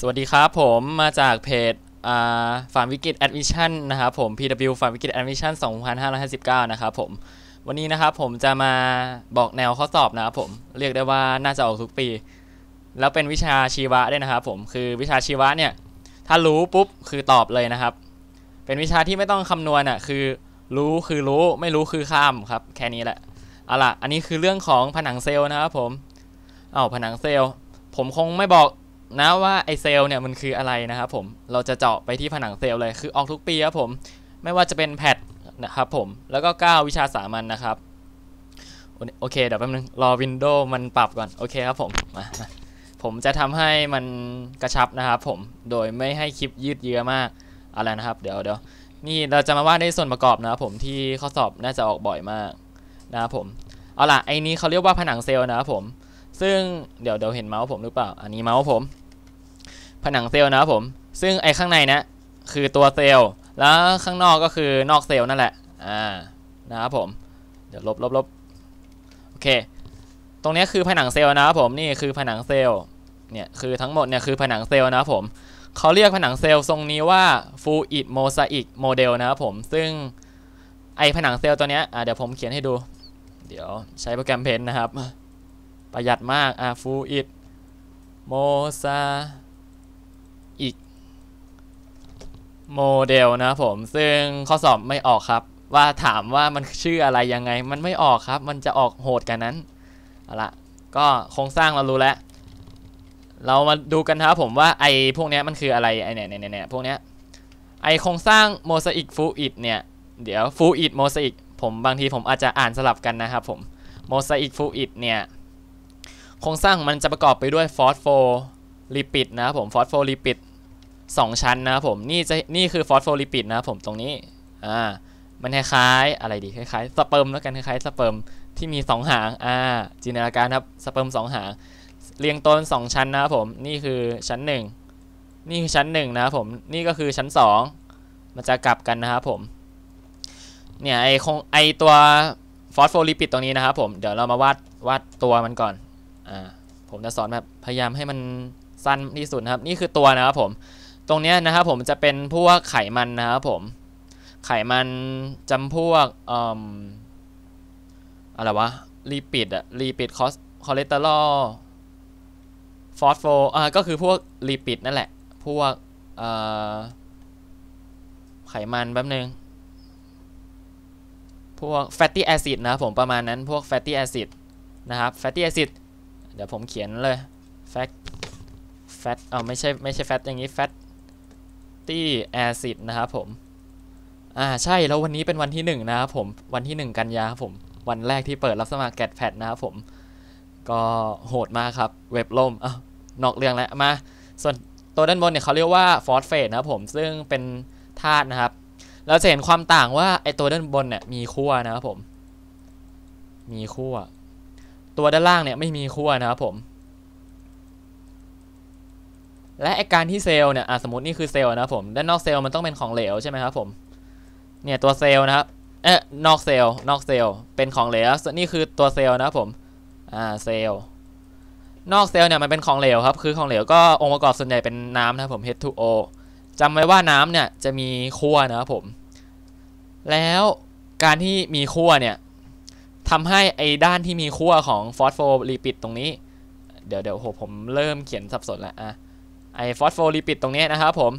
สวัสดีครับผมมาจากเพจฟาร์มวิกฤตแอดมิชชั่นนะครับผม PW ฟาร์มวิกฤตแอดมิชชั่น2559 นะครับผม วันนี้นะครับผมจะมาบอกแนวข้อสอบนะครับผม เรียกได้ว่าน่าจะออกทุกปี แล้วเป็นวิชาชีวะด้วยนะครับผมคือวิชาชีวะเนี่ย ถ้ารู้ปุ๊บคือตอบเลยนะครับ เป็นวิชาที่ไม่ต้องคำนวณอะคือ รู้คือรู้ไม่รู้คือข้ามครับ แค่นี้แหละเอาล่ะอันนี้คือเรื่องของผนังเซลล์นะครับผมเอ้าผนังเซลล์ผมคงไม่บอก นะว่าไอเซลล์เนี่ยมันคืออะไรนะครับผมเราจะเจาะไปที่ผนังเซลล์เลยคือออกทุกปีครับผมไม่ว่าจะเป็นแพทนะครับผมแล้วก็ 9 วิชาสามัญนนะครับโอเคเดี๋ยวแป๊บนึงรอวินโดว์มันปรับก่อน โอเคครับผมมามาผมจะทำให้มันกระชับนะครับผมโดยไม่ให้คลิปยืดเยื้อมากอะไรนะครับ เดี๋ยวเดี๋ยวนี่เราจะมาวาดในส่วนประกอบนะครับผมที่ข้อสอบน่าจะออกบ่อยมากนะครับผมเอาล่ะไอ้นี้เขาเรียกว่าผนังเซลล์นะครับผม ซึ่งเดี๋ยวเดี๋ยวเห็นเมาส์ผมหรือเปล่า อันนี้เมาส์ผม ผนังเซลล์นะครับผม ซึ่งไอ้ข้างในนะคือตัวเซลล์ แล้วข้างนอกก็คือนอกเซลล์นั่นแหละ อ่า นะครับผม เดี๋ยวลบลบลบโอเค ตรงนี้คือผนังเซลล์นะครับผม นี่คือผนังเซลล์ เนี่ยคือทั้งหมดเนี่ยคือผนังเซลล์นะครับผมเขาเรียกผนังเซลล์ทรงนี้ว่า fluid mosaic model นะครับผม ซึ่งไอผนังเซลล์ตัวเนี้ยเดี๋ยวผมเขียนให้ดู เดี๋ยวใช้โปรแกรมเพนนะครับ ประหยัดมาก อะ fluid mosaic model นะผมซึ่งข้อสอบไม่ออกครับ ว่าถามว่ามันชื่ออะไรยังไง มันไม่ออกครับ มันจะออกโหดกันนั้นเอาละก็โครงสร้างเรารู้แล้ว เรามาดูกันนะครับผมว่าไอพวกนี้มันคืออะไรไอเนี่ยเนี่ยเนี่ยพวกเนี้ยไอโครงสร้างโมซาอิกฟูอิดเนี่ย เดี๋ยวฟูอิดโมซาอิกผมบางทีผมอาจจะอ่านสลับกันนะครับผมโมซาอิกฟูอิดเนี่ย โครงสร้างมันจะประกอบไปด้วยฟอสโฟ ลิปิดนะครับผมฟอสโฟลิปิดสองชั้นนะครับผมนี่จะนี่คือฟอสโฟลิปิดนะครับผมตรงนี้อ่ามันคล้ายๆอะไรดีคล้ายๆสเปิร์มแล้วกันคล้ายๆสเปิร์มที่มีสองหางอ่าจินตนาการครับสเปิร์มสองหาง เรียงต้นสองชั้นนะครับผมนี่คือชั้นหนึ่งนี่คือชั้นหนึ่งนะครับผมนี่ก็คือชั้นสองมันจะกลับกันนะครับผมเนี่ยไอคงไอตัวฟอสโฟลิปิดตรงนี้นะครับผมเดี๋ยวเรามาวาดวาดตัวมันก่อนอ่าผมจะสอนแบบพยายามให้มัน สั้นที่สุดนะครับ นี่คือตัวนะครับผม ตรงนี้นะครับผมจะเป็นพวกไขมันนะครับผม ไขมันจำพวกออะไรวะลีปิดอะลีปิดคอสคอเลสเตอรอลฟอสโฟอ่าก็คือพวกลีปิดนั่นแหละ พวกไขมันแป๊บนึง พวกแฟตตี้แอซิดนะครับผมประมาณนั้นพวกแฟตตี้แอซิดนะครับแฟตตี้แอซิดเดี๋ยวผมเขียนเลยแฟต แฟตเอาไม่ใช่ไม่ใช่แฟตอย่างนี้แฟตตี้แอซิดนะครับผม อ่าใช่แล้ววันนี้เป็นวันที่หนึ่งนะครับผมวันที่หนึ่งกันยาครับผม วันแรกที่เปิดรับสมัครแกดแพดนะครับผม ก็โหดมากครับ เว็บล่มอ้าวนอกเรื่องแล้วมา ส่วนตัวด้านบนเนี่ยเขาเรียกว่าฟอสเฟตนะครับผมซึ่งเป็นธาตุนะครับ เราจะเห็นความต่างว่าไอตัวด้านบนเนี่ยมีขั้วนะครับผม มีขั้วตัวด้านล่างเนี่ยไม่มีขั้วนะครับผม และไอการที่เซลล์เนี่ยสมมตินี่คือเซลล์นะผมด้านนอกเซลล์มันต้องเป็นของเหลวใช่ไหมครับผมเนี่ยตัวเซลล์นะครับเอ๊ะนอกเซลล์นอกเซลล์เป็นของเหลวนี่คือตัวเซลล์นะครับผมอ่าเซลล์นอกเซลล์เนี่ยมันเป็นของเหลวครับคือของเหลวก็องค์ประกอบส่วนใหญ่เป็นน้ำนะครับผม H2O จำไว้ว่าน้ำเนี่ยจะมีขั้วนะครับผม แล้วการที่มีขั้วเนี่ยทำให้ไอ้ด้านที่มีขั้วของฟอสโฟลิปิดตรงนี้ เดี๋ยวเดี๋ยวโหผมเริ่มเขียนสับสนแล้วอะ ไอฟอสโฟลิปิดตรงนี้นะครับผม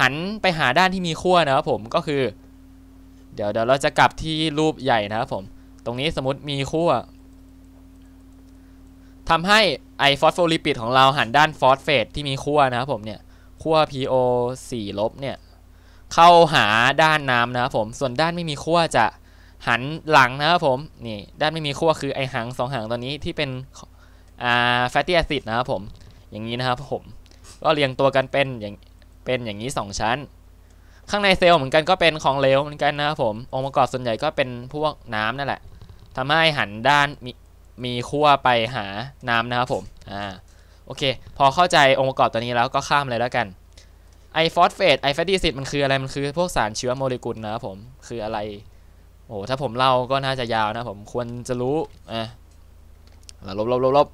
หันไปหาด้านที่มีขั้วนะครับผมก็คือ เดี๋ยวเดี๋ยวเราจะกลับที่รูปใหญ่นะครับผม ตรงนี้สมมติมีขั้วทำให้ไอฟอสโฟลิปิดของเราหันด้านฟอสเฟตที่มีขั้วนะครับผมเนี่ยขั้ว PO 4ลบเนี่ยเข้าหาด้านน้ำนะครับผมส่วนด้านไม่มีขั้วจะหันหลังนะครับผมนี่ด้านไม่มีขั้วคือไอหางสองหางตัวนี้ที่เป็นอ่าแฟตตี้แอซิดนะครับผมอย่างนี้นะครับผม ก็เรียงตัวกันเป็นอย่างเป็นอย่างนี้ 2 ชั้น ข้างในเซลล์เหมือนกันก็เป็นของเหลวเหมือนกันนะครับผมองค์ประกอบส่วนใหญ่ก็เป็นพวกน้ำนั่นแหละทำให้หันด้านมีมีขั้วไปหาน้ำนะครับผมอ่าโอเค พอเข้าใจองค์ประกอบตัวนี้แล้วก็ข้ามเลยแล้วกันไอฟอสเฟตไอแฟตตี้ซิดมันคืออะไรมันคือพวกสารชีวโมเลกุลนะครับผมคืออะไรโอ้ถ้าผมเล่าก็น่าจะยาวนะผมควรจะรู้อะลบลบลบลบ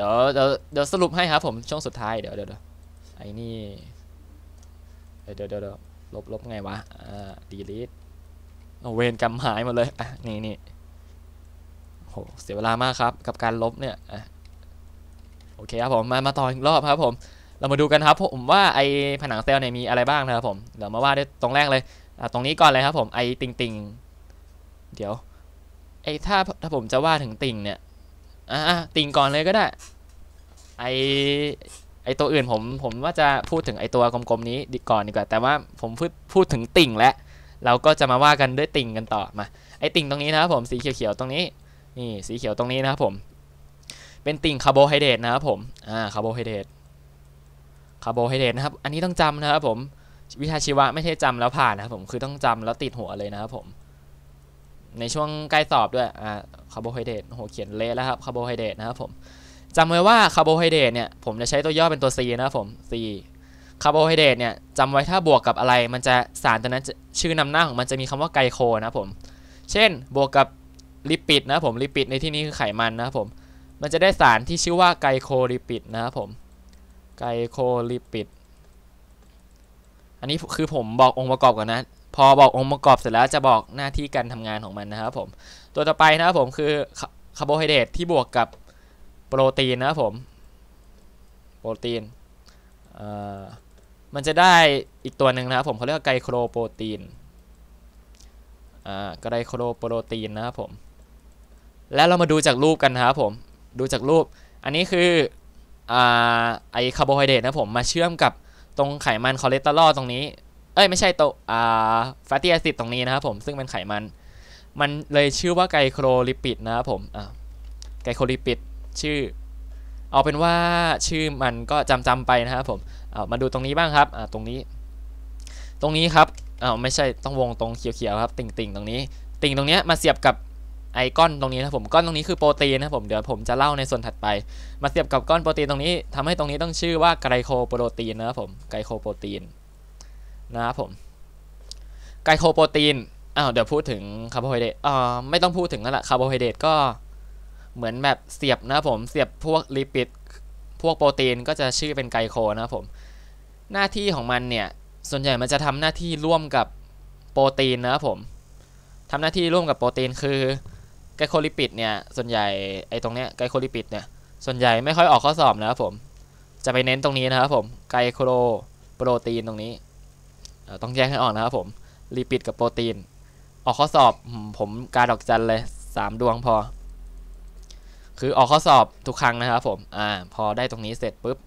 ดี๋ยวเดี๋ยวเดี๋ยวสรุปให้ครับผมช่วงสุดท้ายเดี๋ยวเดี๋ยวไอ้นี่เดี๋ยวเดี๋ยวลบลบไงวะอ่า delete เอเวรกรรมหายหมดเลยอะนี่นี่โหเสียเวลามากครับกับการลบเนี่ยอะโอเคครับผมมามาต่ออีกรอบครับผมเรามาดูกันครับผมว่าไอผนังเซลล์เนี่ยมีอะไรบ้างนะครับผมเดี๋ยวมาว่าด้วยตรงแรกเลยอะตรงนี้ก่อนเลยครับผมไอติงติงเดี๋ยวไอถ้าถ้าผมจะว่าถึงติ่งเนี่ย อะติ่งก่อนเลยก็ได้ ไอไอตัวอื่นผมผมว่าจะพูดถึงไอตัวกลมๆนี้ดีก่อนดีกว่า แต่ว่าผมพูดพูดถึงติ่งแล้วเราก็จะมาว่ากันด้วยติ่งกันต่อมา ไอติ่งตรงนี้นะครับผมสีเขียวๆตรงนี้ นี่สีเขียวตรงนี้นะครับผม เป็นติ่งคาร์โบไฮเดรตนะครับผม อ่าคาร์โบไฮเดรตคาร์โบไฮเดรตนะครับ อันนี้ต้องจำนะครับผม วิชาชีวะไม่ใช่จำแล้วผ่านนะครับผม คือต้องจำแล้วติดหัวเลยนะครับผม ในช่วงใกล้สอบด้วย อ่า คาร์โบไฮเดรตโหเขียนเละแล้วครับคาร์โบไฮเดรตนะครับผมจำไว้ว่าคาร์โบไฮเดรตเนี่ยผมจะใช้ตัวย่อเป็นตัว C นะครับผม C คาร์โบไฮเดรตเนี่ยจำไว้ถ้าบวกกับอะไร มันจะสารตัวนั้นชื่อนำหน้าของมันจะมีคำว่าไกลโคนะครับผม เช่นบวกกับลิปิดนะครับผมลิปิดในที่นี้คือไขมันนะครับผม มันจะได้สารที่ชื่อว่าไกลโคลิปิดนะครับผมไกลโคลิปิด อันนี้คือผมบอกองค์ประกอบก่อนนะ พอบอกองค์ประกอบเสร็จแล้วจะบอกหน้าที่การทำงานของมันนะครับผม ตัวต่อไปนะครับผมคือคาร์โบไฮเดรตที่บวกกับโปรตีนนะครับผม โปรตีนมันจะได้อีกตัวหนึ่งนะครับผมเขาเรียกว่าไกลโครโปรตีนอ่าไกลโครโปรตีนนะครับผม แล้วเรามาดูจากรูปกันนะครับผม ดูจากรูป อันนี้คืออ่าไอคาร์โบไฮเดรตนะผมมาเชื่อมกับตรงไขมันคอเลสเตอรอลตรงนี้ เอ้ยไม่ใช่ตัวอ่าแฟตตี้แอซิดตรงนี้นะครับผมซึ่งเป็นไขมัน มันเลยชื่อว่าไกลโครลิปิดนะครับผมอ่าไกลโครลิปิดชื่อ เอาเป็นว่าชื่อมันก็จำจำไปนะครับผมเอามาดูตรงนี้บ้างครับอ่าตรงนี้ ตรงนี้ครับอ้าวไม่ใช่ต้องวงตรงเขียวๆครับ ติ่งติ่งตรงนี้ ติ่งตรงเนี้ยมาเสียบกับไอก้อนตรงนี้นะผมก้อนตรงนี้คือโปรตีนนะผมเดี๋ยวผมจะเล่าในส่วนถัดไป มาเสียบกับก้อนโปรตีนตรงนี้ทำให้ตรงนี้ต้องชื่อว่าไกลโคโปรตีนนะครับผมไกลโคโปรตีน นะครับผมไกลโคโปรตีนอ้าวเดี๋ยวพูดถึงคาร์โบไฮเดรตอ่าไม่ต้องพูดถึงนั่นแหละคาร์โบไฮเดรตก็เหมือนแบบเสียบนะครับผมเสียบพวกลิปิดพวกโปรตีนก็จะชื่อเป็นไกลโคนะครับผมหน้าที่ของมันเนี่ยส่วนใหญ่มันจะทำหน้าที่ร่วมกับโปรตีนนะครับผมทำหน้าที่ร่วมกับโปรตีนคือไกลโคลิปิดเนี่ยส่วนใหญ่ไอ้ตรงเนี้ยไกลโคลิปิดเนี่ยส่วนใหญ่ไม่ค่อยออกข้อสอบนะครับผมจะไปเน้นตรงนี้นะครับผมไกลโครโปรตีนตรงนี้ ต้องแยกให้ออกนะครับผมลิปิดกับโปรตีน ออกข้อสอบผมการดอกจันเลย 3 ดวงพอ คือออกข้อสอบทุกครั้งนะครับผมอ่าพอได้ตรงนี้เสร็จปุ๊บ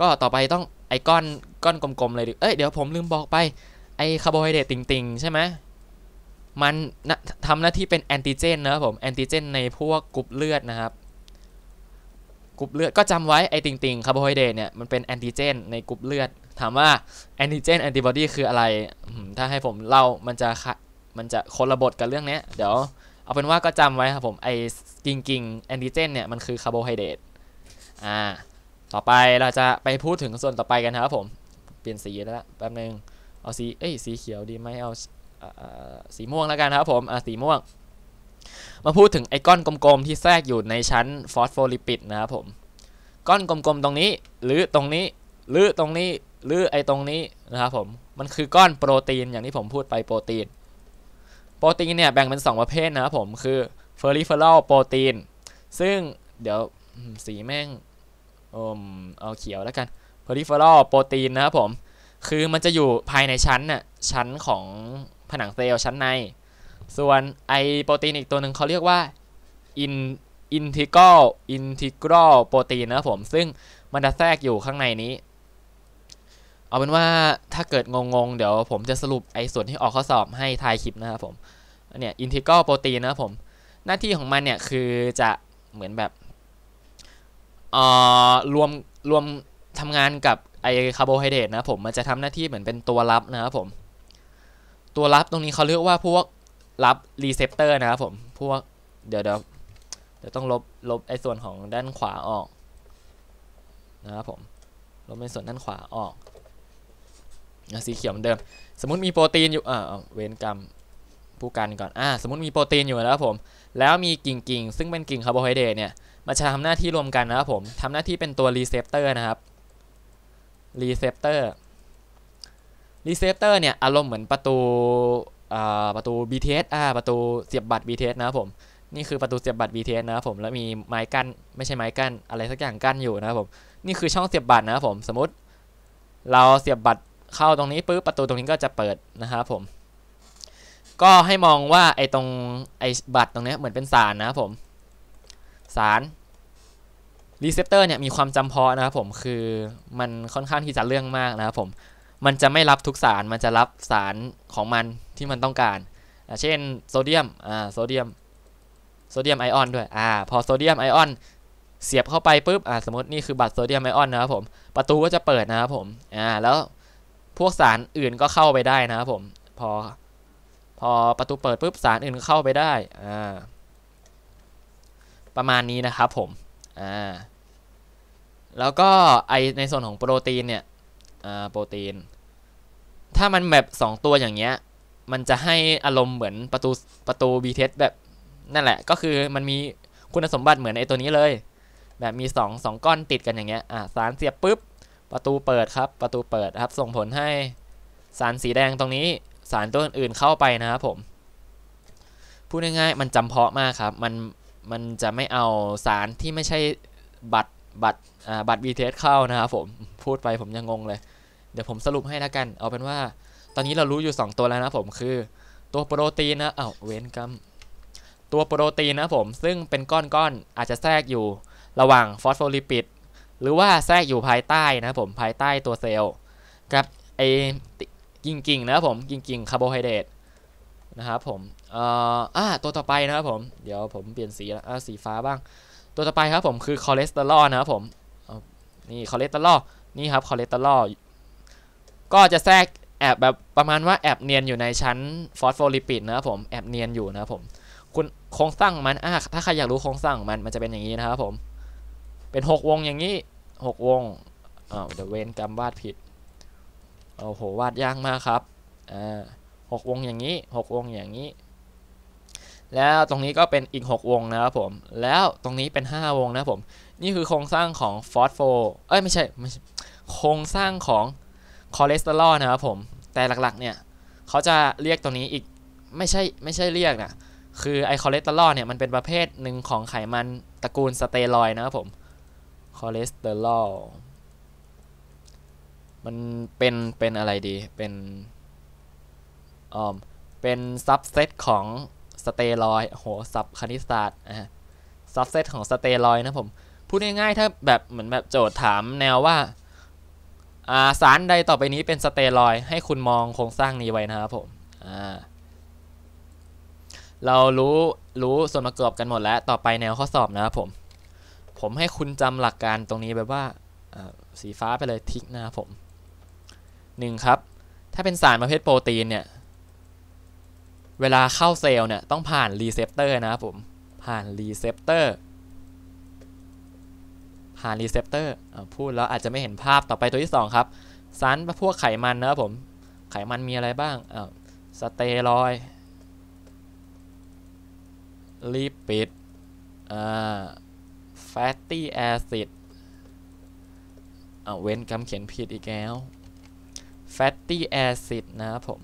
ก็ต่อไปต้องไอ้ก้อนก้อนกลมๆเลยดิเอ้ยเดี๋ยวผมลืมบอกไปไอ้คาร์โบไฮเดรตติงๆ ใช่ไหมมันทำหน้าที่เป็นแอนติเจนนะครับผมแอนติเจนในพวกกรุ๊ปเลือดนะครับกรุ๊ปเลือดก็จำไว้ไอ้ติงติงคาร์โบไฮเดรตเนี่ยมันเป็นแอนติเจนในกรุ๊ปเลือด ถามว่าแอนติเจนแอนติบอดีคืออะไรถ้าให้ผมเล่ามันจะมันจะคนละบทกับเรื่องนี้เดี๋ยวเอาเป็นว่าก็จำไว้ครับผมไอ้กิงกิงแอนติเจนเนี่ยมันคือคาร์โบไฮเดรตอ่าต่อไปเราจะไปพูดถึงส่วนต่อไปกันครับผม เปลี่ยนสีแล้วแป๊บนึงเอาสีเอ้ยสีเขียวดีไหมเอาสีม่วงแล้วกันครับผมสีม่วง มาพูดถึงไอ้ก้อนกลมๆที่แทรกอยู่ในชั้นฟอสโฟลิปิดนะครับผมก้อนกลมๆตรงนี้ หรือตรงนี้ หรือตรงนี้ หรือไอตรงนี้นะครับผมมันคือก้อนโปรตีนอย่างที่ผมพูดไปโปรตีน โปรตีนเนี่ยแบ่งเป็น 2 ประเภทนะครับผมคือเฟอร์ริเฟอรัลโปรตีนซึ่งเดี๋ยวสีแม่งอมเอาเขียวแล้วกันเพอริเฟอรัลโปรตีนนะครับผมคือมันจะอยู่ภายในชั้นน่ะชั้นของผนังเซลล์ชั้นใน ส่วนไอโปรตีนอีกตัวหนึ่งเขาเรียกว่าอินอินทิกรอลอินทิกรอลโปรตีนนะครับผมซึ่งมันจะแทรกอยู่ข้างในนี้ เอาเป็นว่าถ้าเกิดงงๆ เดี๋ยวผมจะสรุปไอ้ส่วนที่ออกข้อสอบให้ทายคลิปนะครับผมเนี่ยอินทิกรอลโปรตีนนะครับผม หน้าที่ของมันเนี่ยคือจะเหมือนแบบเอ่อรวมรวมทำงานกับไอคาร์โบไฮเดรตนะผมมันจะทำหน้าที่เหมือนเป็นตัวรับนะครับผม ตัวรับตรงนี้เขาเรียกว่าพวกรับรีเซพเตอร์นะครับผมพวกเดี๋ยวเดี๋ยวเดี๋ยวต้องลบลบไอส่วนของด้านขวาออกนะครับผมลบในส่วนด้านขวาออก สีเขียวเหมือนเดิม สมมติมีโปรตีนอยู่อ่าเวนกรรมผู้กันก่อนอ่าสมมติมีโปรตีนอยู่แล้วผมแล้วมีกิ่งกิ่งซึ่งเป็นกิ่งคาร์โบไฮเดรตเนี่ยมันจะทำหน้าที่รวมกันนะครับผมทำหน้าที่เป็นตัวรีเซพเตอร์นะครับรีเซพเตอร์รีเซพเตอร์เนี่ยอารมณ์เหมือนประตูอ่าประตู BTS อ่าประตูเสียบบัตร BTS นะครับผมนี่คือประตูเสียบบัตร BTS นะครับผมแล้วมีไม้กั้นไม่ใช่ไม้กั้นอะไรสักอย่างกั้นอยู่นะครับผมนี่คือช่องเสียบบัตรนะครับผมสมมติ เราเสียบบัตร เข้าตรงนี้ปุ๊บประตูตรงนี้ก็จะเปิดนะครับผม ก็ให้มองว่าไอ้ตรงไอ้บัตรตรงนี้เหมือนเป็นสารนะครับผมสารรีเซพเตอร์เนี่ยมีความจำเพาะนะครับผมคือมันค่อนข้างที่จะเรื่องมากนะครับผม มันจะไม่รับทุกสารมันจะรับสารของมันที่มันต้องการ เช่นโซเดียมอ่าโซเดียมโซเดียมไอออนด้วยอ่าพอโซเดียมไอออนเสียบเข้าไปปุ๊บอ่าสมมตินี่คือบัตรโซเดียมไอออนนะครับผมประตูก็จะเปิดนะครับผมอ่าแล้ว วกสารอื่นก็เข้าไปได้นะครับผม พอ พอประตูเปิดปุ๊บสารอื่นเข้าไปได้อ่าประมาณนี้นะครับผมอ่าแล้วก็ไอในส่วนของโปรตีนเนี่ยอ่าโปรตีน ถ้ามันแบบ 2 ตัวอย่างเงี้ย มันจะให้อารมณ์เหมือนประตูประตู b t s แบบนั่นแหละ ก็คือมันมีคุณสมบัติเหมือนไอตัวนี้เลย แบบมี 2 2 ก้อนติดกันอย่างเงี้ยอ่าสารเสียบปุ๊บ ประตูเปิดครับ ประตูเปิดครับ ส่งผลให้สารสีแดงตรงนี้ สารตัวอื่นเข้าไปนะครับผม พูดง่ายๆ มันจำเพาะมากครับ มัน มันจะไม่เอาสารที่ไม่ใช่บัตร บัตร อ่า บัตร BTS เข้านะครับผม พูดไปผมยังงงเลย เดี๋ยวผมสรุปให้แล้วกัน เอาเป็นว่า ตอนนี้เรารู้อยู่ 2 ตัวแล้วนะผมคือ ตัวโปรตีนนะเอ้าเว้นกรรมตัวโปรตีนนะผม ซึ่งเป็นก้อนๆอาจจะแทรกอยู่ระหว่างฟอสโฟลิปิด หรือว่าแทรกอยู่ภายใต้นะผมภายใต้ตัวเซลล์กับไอกิ่งกิ่งๆนะผมกิ่งกิ่งคาร์โบไฮเดรตนะครับผมเอ่ออ่าตัวต่อไปนะครับผมเดี๋ยวผมเปลี่ยนสีแล้วอ่าสีฟ้าบ้าง ตัวต่อไปครับผมคือคอเลสเตอรอลนะครับผมนี่คอเลสเตอรอลนี่ครับคอเลสเตอรอลก็จะแทรกแอบแบบประมาณว่าแอบเนียนอยู่ในชั้นฟอสโฟลิปิดนะครับผมแอบเนียนอยู่นะครับผมคุณโครงสร้างมันอ่าถ้าใครอยากรู้โครงสร้างของมันมันจะเป็นอย่างนี้นะครับผมเป็นหกวงอย่างนี้ หกวงอ้าวเดี๋ยวเวนกรรมวาดผิดโอ้โหวาดยากมากครับอ่าหกวงอย่างนี้หกวงอย่างนี้ แล้วตรงนี้ก็เป็นอีก 6 วงนะครับผม แล้วตรงนี้เป็น 5 วงนะครับผม นี่คือโครงสร้างของฟอสโฟเอ้ยไม่ใช่ไม่ใช่โครงสร้างของคอเลสเตอรอลนะครับผม แต่หลักๆเนี่ยเขาจะเรียกตัวนี้อีกไม่ใช่ไม่ใช่เรียกนะคือไอคอเลสเตอรอลเนี่ยมันเป็นประเภทหนึ่งของไขมันตระกูลสเตียรอยนะครับผม คอเลสเตอรอลมันเป็นเป็นอะไรดีเป็นอ่อเป็นซับเซตของสเตียรอยโหซับคณิตศาสตร์อะซับเซตของสเตียรอยนะผม พูดง่ายๆถ้าแบบเหมือนแบบโจทย์ถามแนวว่าอาสารใดต่อไปนี้เป็นสเตียรอยให้คุณมองโครงสร้างนี้ไว้นะครับผมเรารู้รู้ส่วนประกอบกันหมดแล้วต่อไปแนวข้อสอบนะครับผม ผมให้คุณจำหลักการตรงนี้แบบว่าสีฟ้าไปเลยทิกนะครับผมหนึ่งครับ ถ้าเป็นสารประเภทโปรตีนเนี่ย เวลาเข้าเซลล์เนี่ยต้องผ่านรีเซพเตอร์นะครับผม ผ่านรีเซพเตอร์ผ่านรีเซพเตอร์พูดแล้วอาจจะไม่เห็นภาพต่อไปตัวที่ 2 ครับ สารพวกไขมันนะครับผม ไขมันมีอะไรบ้างสเตียรอยลิปิดอ่า แฟตตี้แอซิดเอาเว้นกำเขียนผิดอีกแล้ว fatty acid นะครับผม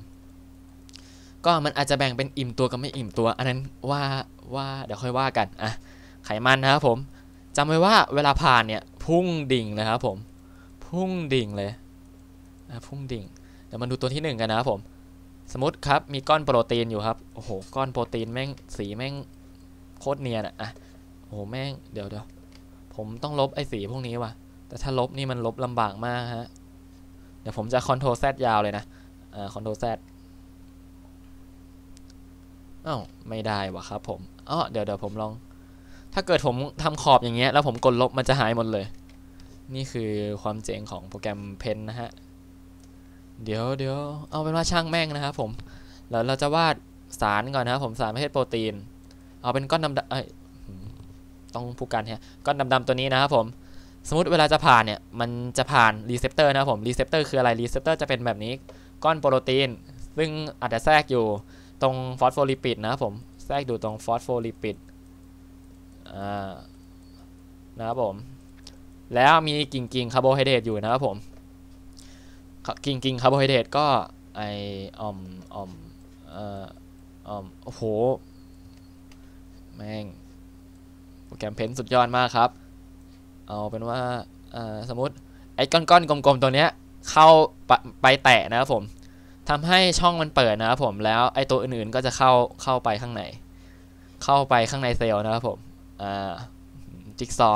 ก็มันอาจจะแบ่งเป็นอิ่มตัวกับไม่อิ่มตัว อันนั้นว่าว่าเดี๋ยวค่อยว่ากันอะไขมันนะครับผมจำไว้ว่าเวลาผ่านเนี่ยพุ่งดิ่งเลยครับผม พุ่งดิ่งเลยอะพุ่งดิ่งเดี๋ยวมาดูตัวที่หนึ่งกันนะครับผม สมมติครับมีก้อนโปรตีนอยู่ครับโอ้โหก้อนโปรตีนแม่งสีแม่งโคตรเนียนอะอะโอ้โหแม่งเดี๋ยวเดี๋ยว ผมต้องลบไอ้สีพวกนี้ว่ะ แต่ถ้าลบนี่มันลบลำบากมากฮะ เดี๋ยวผมจะ Ctrl Z ยาวเลยนะ อ่า Ctrl Z อ้าวไม่ได้วะครับผมอ๋อเดี๋ยวเดี๋ยวผมลอง ถ้าเกิดผมทำขอบอย่างเงี้ย แล้วผมกดลบมันจะหายหมดเลย นี่คือความเจ๋งของโปรแกรมเพนนะฮะ เดี๋ยวเดี๋ยวเอาเป็นว่าช่างแม่งนะครับผม แล้วเราจะวาดสารก่อนนะครับผมสารประเภทโปรตีน เอาเป็นก้อนดำๆเอ้ย ต้องพูดกันฮะก้อนดำๆตัวนี้นะครับผมสมมติเวลาจะผ่านเนี่ยมันจะผ่านรีเซพเตอร์นะครับผมรีเซพเตอร์คืออะไรรีเซพเตอร์จะเป็นแบบนี้ก้อนโปรตีน ซึ่งอาจจะแทรกอยู่ตรงฟอสโฟลิปิดนะครับผมแทรกอยู่ตรงฟอสโฟลิปิดนะครับผม แล้วมีกิ่งกิ่งคาร์โบไฮเดรตอยู่นะครับผม กิ่งกิ่งคาร์โบไฮเดรตก็ไอออมออมเอ่อออมโอ้โห แม่ง โปรแกรมเพ้นสุดยอดมากครับ เอาเป็นว่าสมมติไอ้ก้อนๆกลมๆตัวเนี้ยเข้าไปไปแตะนะครับผมทำให้ช่องมันเปิดนะครับผมแล้วไอ้ตัวอื่นๆก็จะเข้าเข้าไปข้างใน เข้าไปข้างในเซลล์นะครับผมอ่าจิ๊กซอ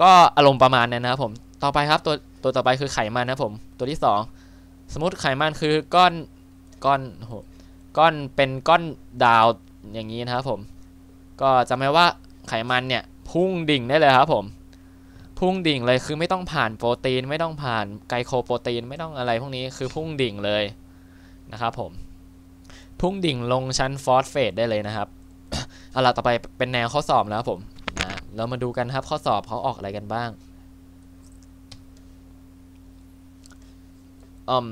ก็อารมณ์ประมาณนั้นนะครับผมต่อไปครับตัวตัวต่อไปคือไขมันนะครับผมตัวที่สองสมมติไขมันคือก้อนก้อนโอ้โหก้อนเป็นก้อนดาวอย่างนี้นะครับผม ก็จำไว้ว่า ไขมันเนี่ยพุ่งดิ่งได้เลยครับผม พุ่งดิ่งเลยคือไม่ต้องผ่านโปรตีน ไม่ต้องผ่านไกลโคโปรตีนไม่ต้องอะไรพวกนี้คือพุ่งดิ่งเลยนะครับผม พุ่งดิ่งลงชั้นฟอสเฟตได้เลยนะครับเอาล่ะต่อไปเป็นแนวข้อสอบแล้วครับผมนะเรามาดูกันครับข้อสอบเขาออกอะไรกันบ้างอืม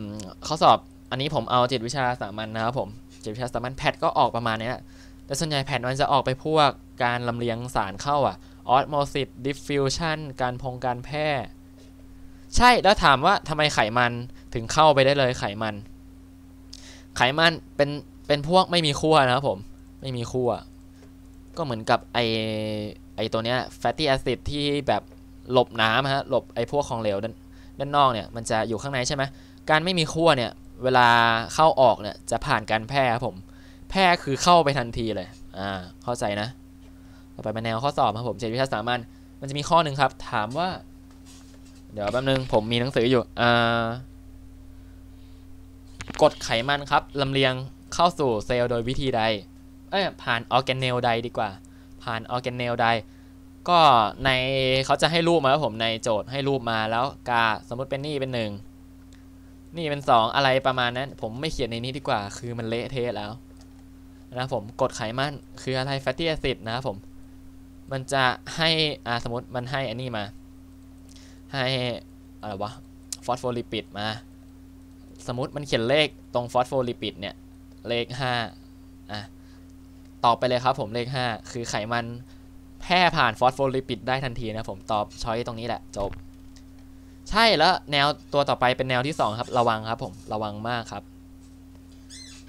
ข้อสอบอันนี้ผมเอาจิตวิชาสามัญนะครับผมจิตวิชาสามัญแพทก็ออกประมาณนี้แหละ แต่ส่วนใหญ่แพทมันจะออกไปพวกการลำเลียงสารเข้าอะออสโมซิสดิฟฟิวชันการพงการแพร่ใช่แล้วถามว่าทำไมไขมันถึงเข้าไปได้เลยไขมัน ไขมันเป็นเป็นพวกไม่มีขั้วนะครับผมไม่มีขั้วก็เหมือนกับไอไอตัวเนี้ยแฟตตี้แอซิดที่แบบหลบน้ำฮะหลบไอพวกของเหลวด้านด้านนอกเนี่ยมันจะอยู่ข้างในใช่ไหมการไม่มีขั้วเนี่ยเวลาเข้าออกเนี่ยจะผ่านการแพร่ครับผม แพร่คือเข้าไปทันทีเลย อ่า เข้าใจนะ ต่อไปมาแนวข้อสอบครับผมเจตวิชาสามัญ มันจะมีข้อหนึ่งครับ ถามว่า เดี๋ยวแป๊บนึง ผมมีหนังสืออยู่ อ่ากดไขมันครับลำเลียงเข้าสู่เซลล์โดยวิธีใด เอ้ย ผ่านออร์แกเนลใดดีกว่า ผ่านออร์แกเนลใด ก็ในเขาจะให้รูปมาแล้วผม ในโจทย์ให้รูปมาแล้วกาสมมติเป็นนี่เป็นหนึ่ง นี่เป็นสองอะไรประมาณนั้น ผมไม่เขียนในนี้ดีกว่า คือมันเละเทะแล้ว นะครับผมกดไขมันคืออะไรแฟตตี้แอซิดนะครับผมมันจะให้อ่าสมมติมันให้อันนี้มา ให้อะไรวะฟอสโฟลิปิดมา สมมติมันเขียนเลขตรงฟอสโฟลิปิดเนี่ย เลขห้าอะตอบไปเลยครับผมเลข 5 คือไขมันแพร่ผ่านฟอสโฟลิปิดได้ทันทีนะผมตอบช้อยตรงนี้แหละจบ ใช่แล้วแนวตัวต่อไปเป็นแนวที่ 2 ครับ ระวังครับผมระวังมากครับ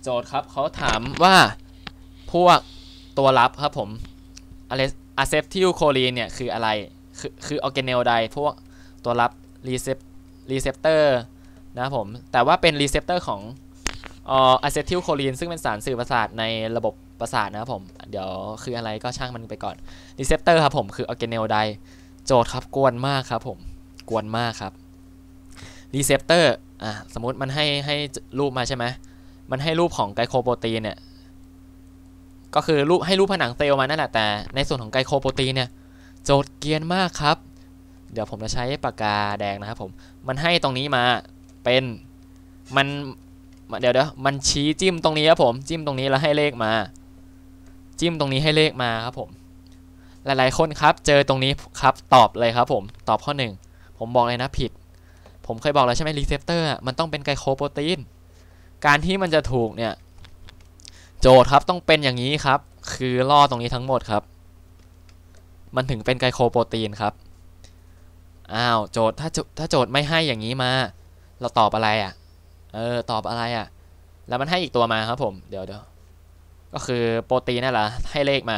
โจทย์ครับเขาถามว่า พวกตัวรับครับผมอะเซปทิลโคลีนเนี่ยคืออะไร คือคือออร์แกเนลใดพวกตัวรับรีเซปรีเซปเตอร์นะครับผม แต่ว่าเป็นรีเซปเตอร์ของอะเซทิลโคลีนซึ่งเป็นสารสื่อประสาทในระบบประสาทนะครับผม เดี๋ยวคืออะไรก็ช่างมันไปก่อนรีเซปเตอร์ครับผมคือออร์แกเนลไดโจทย์ครับกวนมากครับผมกวนมากครับรีเซปเตอร์อะสมมติมันให้ให้รูปมาใช่ไหมมันให้รูปของไกลโคโปรตีนเนี่ย ก็คือรูปให้รูปผนังเซลล์มานั่นแหละแต่ในส่วนของไกลโคโปรตีนเนี่ยโจทย์เกียนมากครับ เดี๋ยวผมจะใช้ปากกาแดงนะครับผมมันให้ตรงนี้มาเป็นมันเดี๋ยวเดี๋ยวมันชี้จิ้มตรงนี้ครับผมจิ้มตรงนี้แล้วให้เลขมา จิ้มตรงนี้ให้เลขมาครับผม หลายๆคนครับ เจอตรงนี้ครับตอบเลยครับผมตอบข้อหนึ่งผมบอกเลยนะผิด ผมเคยบอกแล้วใช่ไหมรีเซพเตอร์มันต้องเป็นไกลโคโปรตีนการที่มันจะถูกเนี่ย โจทย์ครับต้องเป็นอย่างนี้ครับ คือล่อตรงนี้ทั้งหมดครับ มันถึงเป็นไกลโคโปรตีนครับอ้าวโจทย์ถ้าถ้าโจทย์ไม่ให้อย่างนี้มา เราตอบอะไรอะ เออตอบอะไรอะ แล้วมันให้อีกตัวมาครับผมเดี๋ยวเดี๋ยวก็คือโปรตีนนั่นแหละให้เลขมา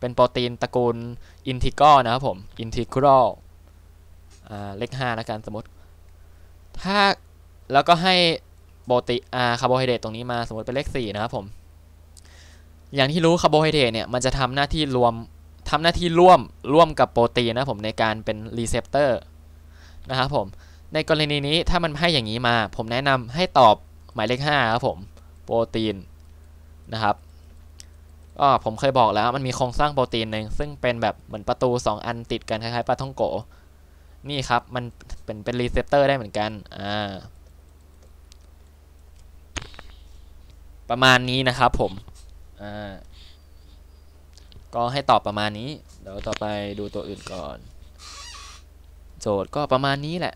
เป็นโปรตีนตระกูลอินทิกอนะครับผมอินทิกรอลอ่าเลขห้าแล้วกันสมมติ ถ้าแล้วก็ให้โปรตีนอ่าคาร์โบไฮเดรตตรงนี้มาสมมติเป็นเลขสี่นะครับผม อย่างที่รู้คาร์โบไฮเดรตเนี่ยมันจะทำหน้าที่รวมทำหน้าที่ร่วมร่วมกับโปรตีนนะผมในการเป็นรีเซพเตอร์นะครับผมในกรณีนี้ถ้ามันให้อย่างนี้มา ผมแนะนำให้ตอบหมายเลข5ครับผมโปรตีนนะครับก็ผมเคยบอกแล้วมันมีโครงสร้างโปรตีนหนึ่งซึ่งเป็นแบบเหมือนประตู 2 อันติดกันคล้ายๆปลาท่องโกนี่ครับ มันเป็นเป็นรีเซพเตอร์ได้เหมือนกันอ่าประมาณนี้นะครับผม อ่าก็ให้ตอบประมาณนี้ เดี๋ยวต่อไปดูตัวอื่นก่อน โจทย์ก็ประมาณนี้แหละ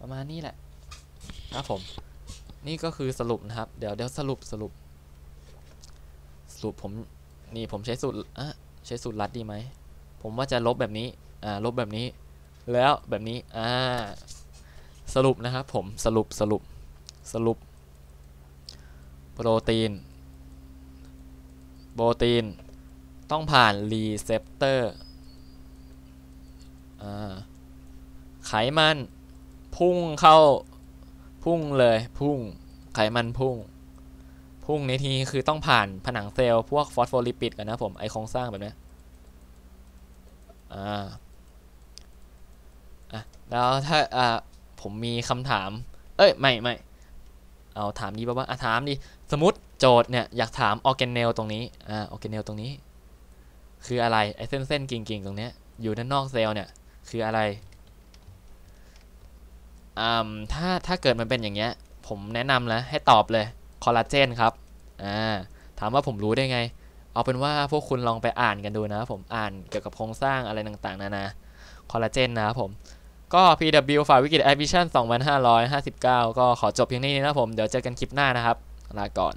ประมาณนี้แหละ ครับผม นี่ก็คือสรุปนะครับ เดี๋ยวเดี๋ยวสรุปสรุป สรุปผม นี่ผมใช้สูตรอะใช้สูตรลัดดีไหม ผมว่าจะลบแบบนี้ อ่า ลบแบบนี้ แล้วแบบนี้ อ่า สรุปนะครับผม สรุปสรุป สรุป โปรตีน โปรตีนต้องผ่านรีเซปเตอร์ไขมันพุ่งเข้าพุ่งเลยพุ่งไขมันพุ่ง พุ่งในที่คือต้องผ่านผนังเซลล์พวกฟอสโฟลิปิดกันนะผมไอโครงสร้างแบบนี้อ่าอะแล้วถ้าอ่าผมมีคำถาม เอ้ย ไม่ไม่ เอาถามดีป่าวะอะถามดิสมมติโจทย์เนี่ยอยากถามออร์แกเนลตรงนี้อ่าออร์แกเนลตรงนี้ คืออะไรไอเส้นเส้นกิ่งกิ่งตรงเนี้ยอยู่ด้านนอกเซลล์เนี่ยคืออะไรอ่าถ้าถ้าเกิดมันเป็นอย่างเงี้ย ผมแนะนำแล้วให้ตอบเลยคอลลาเจนครับอ่าถามว่าผมรู้ได้ไง เอาเป็นว่าพวกคุณลองไปอ่านกันดูนะผมอ่านเกี่ยวกับโครงสร้างอะไรต่างๆนานาคอลลาเจนนะครับผม ก็ PW ฝ่ายวิกฤต Admission 2559 ก็ขอจบเพียงนี้นะผม เดี๋ยวเจอกันคลิปหน้านะครับ ลาก่อน